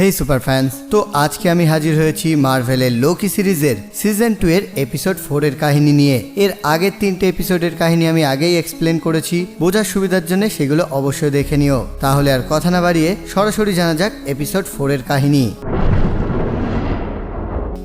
হেই super fans তো আজকে আমি হাজির হয়েছি মার্ভেলের লোকি সিরিজের সিজন টু এর এপিসোড ফোর এর কাহিনী নিয়ে। এর আগের তিনটে এপিসোডের কাহিনী আমি আগেই এক্সপ্লেন করেছি। বোঝার সুবিধার জন্য সেগুলো অবশ্যই দেখে নিও। তাহলে আর কথা না বাড়িয়ে সরাসরি জানা যাক এপিসোড ফোর এর কাহিনী।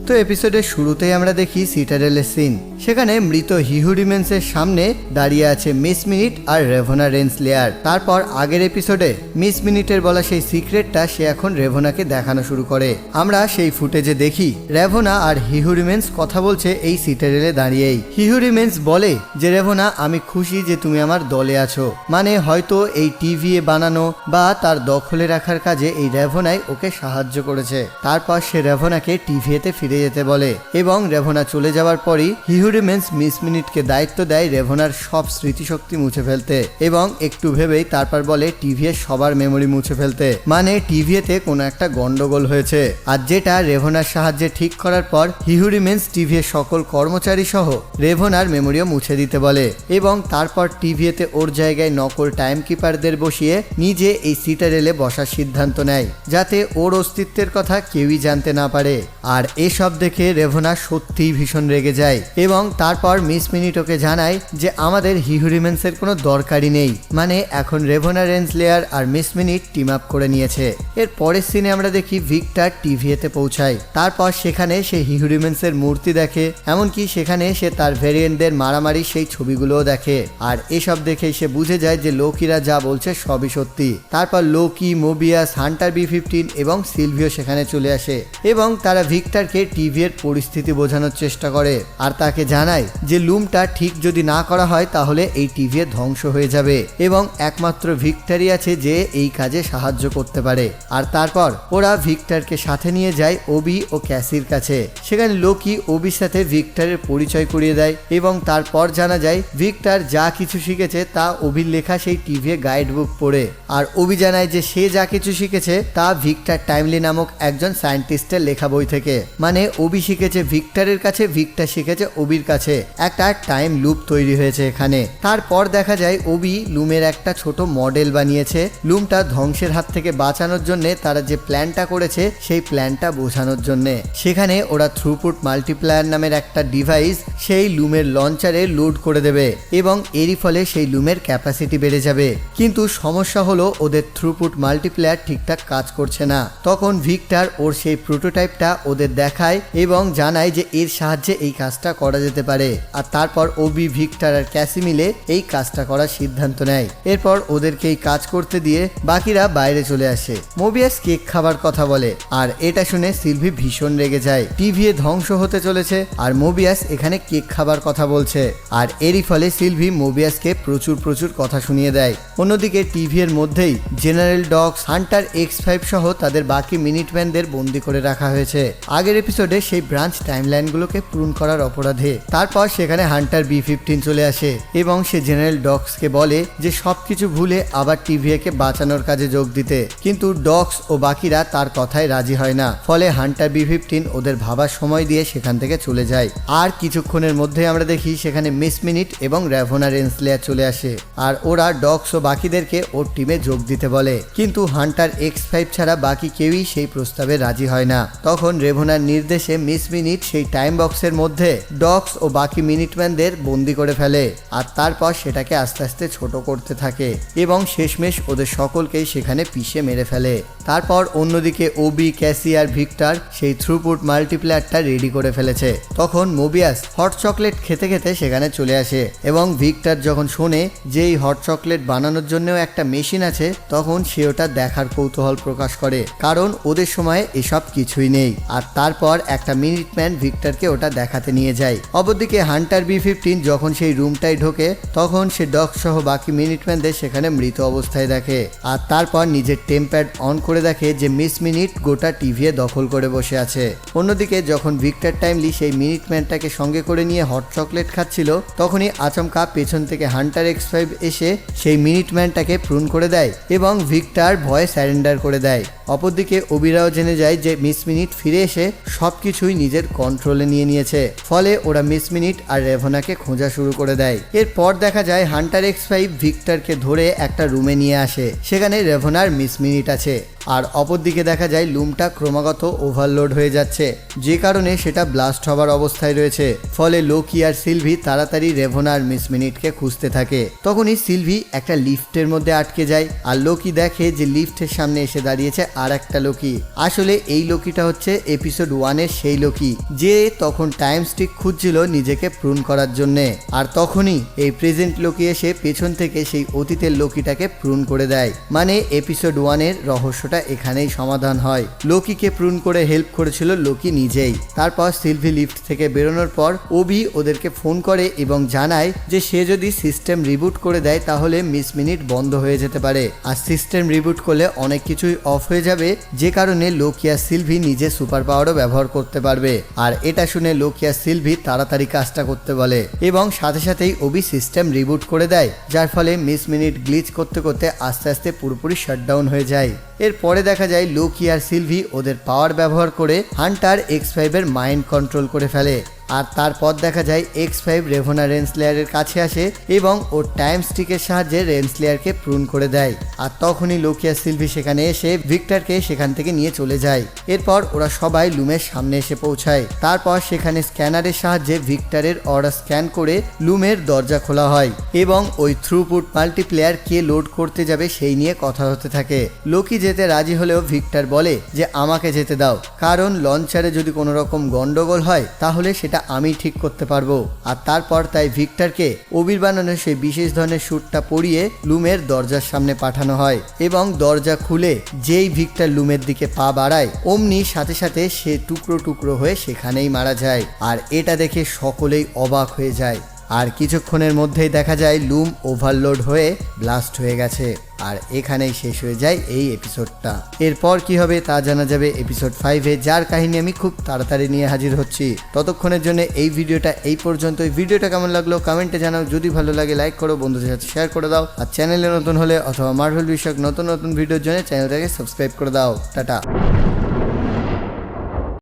তো এপিসোডের শুরুতেই আমরা দেখি সিটারেলের সিন সেখানে মৃত হিহুডিমেন্সের সামনে দাঁড়িয়ে আছে মিস মিনিট আর রেভোনা রেন্স লেয়ার তারপর আগের এপিসোডে মিস মিনিটের বলা সেই সিক্রেটটা সে এখন রেভোনাকে দেখানো শুরু করে। আমরা সেই ফুটেজে দেখি, রেভোনা আর হিহুডিমেন্স কথা বলছে এই সিটারেলে দাঁড়িয়েই। হিহুডিমেন্স বলে যে, রেভোনা, আমি খুশি যে তুমি আমার দলে আছো। মানে হয়তো এই টিভি বানানো বা তার দখলে রাখার কাজে এই রেভোনাই ওকে সাহায্য করেছে। তারপর সে রেভোনাকে টিভিতে ফিরে যেতে বলে এবং রেভোনা চলে যাওয়ার পরই হিহুডিমেন্স মিস মিনিটকে দায়িত্ব দেয় রেভোনার সব স্মৃতিশক্তি মুছে ফেলতে এবং একটু ভেবেই তারপর বলে টিভিএ সবার মেমোরি মুছে ফেলতে। মানে টিভিএতে কোনো একটা গন্ডগোল হয়েছে। আর যেটা রেভোনার সাহায্যে ঠিক করার পর হিহুডিমেন্স টিভিএর সকল কর্মচারী সহ রেভোনার মেমোরিও মুছে দিতে বলে এবং তারপর টিভিএতে ওর জায়গায় নকল টাইম কিপারদের বসিয়ে নিজে এই সিটারেলে বসার সিদ্ধান্ত নেয়, যাতে ওর অস্তিত্বের কথা কেউই জানতে না পারে। আর এসব দেখে রেভনা সত্যিই ভীষণ রেগে যায় এবং তারপর মিস মিনিট ওকে জানায় যে আমাদের হিহুরিমেন্সের কোনো দরকারই নেই। মানে এখন রেভোনা রেঞ্জ লেয়ার আর মিস মিনিট টিম আপ করে নিয়েছে। এর পরের সিনে আমরা দেখি ভিক্টর টিভিএতে পৌঁছায়। তারপর সেখানে সে হিহুরিমেন্সের মূর্তি দেখে, এমনকি সেখানে সে তার ভেরিয়েন্টদের মারামারি সেই ছবিগুলোও দেখে। আর এসব দেখে সে বুঝে যায় যে লোকিরা যা বলছে সবই সত্যি। তারপর Loki, Mobius, hunter B fifteen এবং সিলভিও সেখানে চলে আসে। এবং তারা ভিক্টরকে টিভি এর পরিস্থিতি বোঝানোর চেষ্টা করে। আর তাকে জানায় যে লুমটা ঠিক যদি না করা হয় তাহলে এই টিভি ধ্বংস হয়ে যাবে এবং একমাত্র ভিক্টরই আছে যে এই কাজে সাহায্য করতে পারে। আর তারপর ওরা ভিক্টরকে সাথে নিয়ে যায় ওবি ও ক্যাসির কাছে। সেখানে লোকি ওবির সাথে ভিক্টরের পরিচয় করিয়ে দেয় এবং তারপর জানা যায় ভিক্টর যা কিছু শিখেছে তা অবির লেখা সেই টিভি গাইড বুক পড়ে। আর অবি জানায় যে সে যা কিছু শিখেছে তা ভিক্টর টাইমলি নামক একজন সায়েন্টিস্টের লেখা বই থেকে। মানে ওবি শিখেছে ভিক্টরের কাছে, ভিক্টর শিখেছে ওবির কাছে একটা টাইম লুপ তৈরি হয়েছে এখানে। তারপর দেখা যায় ওবি লুমের একটা ছোট মডেল বানিয়েছে। লুমটা ধ্বংসের হাত থেকে বাঁচানোর জন্য তারা যে প্ল্যানটা করেছে, সেই প্ল্যানটা বোঝানোর জন্য। সেখানে ওরা থ্রুপুট মাল্টিপ্লায়ার নামের একটা ডিভাইস সেই লুমের লঞ্চারে লোড করে দেবে এবং এরই ফলে সেই লুমের ক্যাপাসিটি বেড়ে যাবে। কিন্তু সমস্যা হলো ওদের থ্রুপুট মাল্টিপ্লেয়ার ঠিকঠাক কাজ করছে না। তখন ভিক্টর ওর সেই প্রোটোটাইপটা ওদের দেখায় এবং জানায় যে এর সাহায্যে এই কাজটা করা যেতে পারে। আর তারপর ওবি, ভিক্টর আর ক্যাসি মিলে এই কাজটা করার সিদ্ধান্ত নেয়। এরপর ওদেরকে এই কাজ করতে দিয়ে বাকিরা বাইরে চলে আসে। মোবিয়াস কেক খাবার কথা বলে। আর এটা শুনে সিলভি ভীষণ রেগে যায়। টিভিএ ধ্বংস হতে চলেছে আর মোবিয়াস এখানে কেক খাবার কথা বলছে। আর এরই ফলে সিলভি মোবিয়াসকে প্রচুর প্রচুর কথা শুনিয়ে দেয়। অন্যদিকে টিভি এর মধ্যেই general Dox, hunter X five সহ তাদের বাকি মিনিটম্যানদের বন্দি করে রাখা হয়েছে। আগের এপিসোডে সেই ব্রাঞ্চ টাইমলাইনগুলোকে পূরণ করার অপরাধে তারপর সেখানে হান্টার বি ফিফটিন চলে আসে এবং সে জেনারেল ডগসকে বলে যে সবকিছু ভুলে আবার টিভিএকে বাঁচানোর কাজে যোগ দিতে। কিন্তু ডগস ও বাকিরা তার কথায় রাজি হয় না। ফলে হান্টার বি ফিফটিন ওদের ভাবার সময় দিয়ে সেখান থেকে চলে যায়। আর কিছুক্ষণের মধ্যে আমরা দেখি সেখানে মিস মিনিট এবং র্যাভোনা রেন্সলেয়ার চলে আসে। আর ওরা ডগস ও বাকিদেরকে ওর টিমে যোগ দিতে বলে। কিন্তু হান্টার এক্স ফাইভ ছাড়া বাকি কেউই সেই প্রস্তাবে রাজি হয় না। তখন রেভোনার নির্দেশে মিস মিনিট সেই টাইম বক্সের মধ্যে ডগস ও বাকি মিনিটম্যানদের বন্দি করে ফেলে আর তারপর সেটাকে আস্তে আস্তে ছোট করতে থাকে এবং শেষমেশ ওদের সকলকেই সেখানে পিষে মেরে ফেলে। তারপর অন্যদিকে ওবি, ক্যাসি আর ভিক্টর সেই থ্রুপুট মাল্টিপ্লেয়ারটা রেডি করে ফেলেছে। তখন মোবিয়াস হট চকলেট খেতে খেতে সেখানে চলে আসে এবং ভিক্টর যখন শোনে যে এই হট চকলেট বানানোর জন্যও একটা মেশিন আছে, তখন সে ওটা দেখার কৌতূহল প্রকাশ করে, কারণ ওদের সময় এসব কিছুই নেই। আর তারপর একটা মিনিটম্যান ভিক্টরকে ওটা দেখাতে নিয়ে যায়। অপরদিকে হান্টার বি ফিফটিন যখন সেই রুমটায় ঢোকে, তখন সে ডগ সহ বাকি মিনিটম্যানদের সেখানে মৃত অবস্থায় দেখে। আর তারপর নিজের টেম্প্যাড অন করে দেখে যে মিস মিনিট গোটা টিভিয়ে দখল করে বসে আছে। অন্যদিকে যখন ভিক্টর টাইমলি সেই মিনিটম্যানটাকে সঙ্গে করে নিয়ে হট চকলেট খাচ্ছিল, তখনই আচমকা পেছন থেকে হান্টার এক্স ফাইভ এসে সেই মিনিটম্যানটাকে প্রুন করে দেয় এবং ভিক্টর ভয় স্যারেন্ডার করে দেয়। অপরদিকে অবিরাও জেনে যায় যে মিস মিনিট ফিরে এসে সবকিছুই নিজের কন্ট্রোলে নিয়ে নিয়েছে। ফলে ওরা মিস মিনিট আর রেভনাকে খোঁজা শুরু করে দেয়। এরপর দেখা যায় হান্টার এক্স ফাইভ ভিক্টরকে ধরে একটা রুমে নিয়ে আসে। সেখানে রেভনার মিস মিনিট আছে। আর অপরদিকে দেখা যায় লুমটা ক্রমাগত ওভারলোড হয়ে যাচ্ছে। যে কারণে সেটা ব্লাস্ট হবার অবস্থায় রয়েছে। ফলে লোকি আর সিলভি তাড়াতাড়ি রেভনার মিস মিনিটকে খুঁজতে থাকে। তখনই সিলভি একটা লিফটের মধ্যে আটকে যায়। আর লোকি দেখে যে লিফটের সামনে এসে দাঁড়িয়েছে আর একটা লোকি। আসলে এই লোকিটা হচ্ছে এপিসোড ওয়ানের সেই লোকি, যে তখন টাইম স্টিক খুঁজছিল নিজেকে প্রুন করার জন্যে। আর তখনই এই প্রেজেন্ট লোকি এসে পেছন থেকে সেই অতীতের লোকিটাকে প্রুন করে দেয়। মানে এপিসোড ওয়ানের রহস্যটা এখানেই সমাধান হয়। লোকিকে প্রুন করে হেল্প করেছিল লোকি নিজেই। তারপর সিলভি লিফট থেকে বেরোনোর পর ওবি ওদেরকে ফোন করে এবং জানায় যে সে যদি সিস্টেম রিবুট করে দেয় তাহলে মিস মিনিট বন্ধ হয়ে যেতে পারে। আর সিস্টেম রিবুট করলে অনেক কিছুই অফ হয়ে যাবে, যে কারণে লোকিয়া সিলভি নিজে সুপার পাওয়ারও ব্যবহার করতে পারবে। আর এটা শুনে লোকিয়া সিলভি তাড়াতাড়ি কাজটা করতে বলে এবং সাথে সাথেই ওবি সিস্টেম রিবুট করে দেয়, যার ফলে মিস মিনিট গ্লিচ করতে করতে আস্তে আস্তে পুরোপুরি শাটডাউন হয়ে যায়। এরপরে দেখা যায় লোকি আর সিলভি ওদের পাওয়ার ব্যবহার করে হান্টার এক্স ফাইভের মাইন্ড কন্ট্রোল করে ফেলে। আর তারপর দেখা যায় এক্স ফাইভ রেভোনা রেন্সলেয়ারের কাছে আসে এবং ওর টাইম স্টিকের সাহায্যে রেন্সলেয়ারকে প্রুন করে দেয়। আর তখনই লোকিয়া সিলভি সেখানে এসে ভিক্টরকে সেখান থেকে নিয়ে চলে যায়। এরপর ওরা সবাই লুমের সামনে এসে পৌঁছায়। তারপর সেখানে স্ক্যানারের সাহায্যে ভিক্টরের অর্ডার স্ক্যান করে লুমের দরজা খোলা হয় এবং ওই থ্রুপুট মাল্টিপ্লেয়ার কে লোড করতে যাবে সেই নিয়ে কথা হতে থাকে। লোকি যেতে রাজি হলেও ভিক্টর বলে যে, আমাকে যেতে দাও। কারণ লঞ্চারে যদি কোনো রকম গন্ডগোল হয়, তাহলে সেটা আমি ঠিক করতে পারব। আর তারপর তাই ভিক্টরকে অবির বানানো সেই বিশেষ ধরনের স্যুটটা পরিয়ে লুমের দরজার সামনে পাঠানো হয় এবং দরজা খুলে যেই ভিক্টর লুমের দিকে পা বাড়ায়, অমনি সাথে সাথে সে টুকরো টুকরো হয়ে সেখানেই মারা যায়। আর এটা দেখে সকলেই অবাক হয়ে যায়। আর কিছুক্ষণের মধ্যেই দেখা যায় লুম ওভারলোড হয়ে ব্লাস্ট হয়ে গেছে। আর এখানেই শেষ হয়ে যায় এই এপিসোডটা। এরপর কি হবে তা জানা যাবে এপিসোড ফাইভে, যার কাহিনী আমি খুব তাড়াতাড়ি নিয়ে হাজির হচ্ছি। ততক্ষণের জন্য এই ভিডিওটা এই পর্যন্ত ভিডিওটা কেমন লাগল কমেন্টে জানাও। যদি ভালো লাগে লাইক করো, বন্ধুদের সাথে শেয়ার করে দাও। আর চ্যানেলে নতুন হলে অথবা মার্ভেল বিষয়ক নতুন নতুন ভিডিওর জন্য চ্যানেলটাকে সাবস্ক্রাইব করে দাও। টাটা।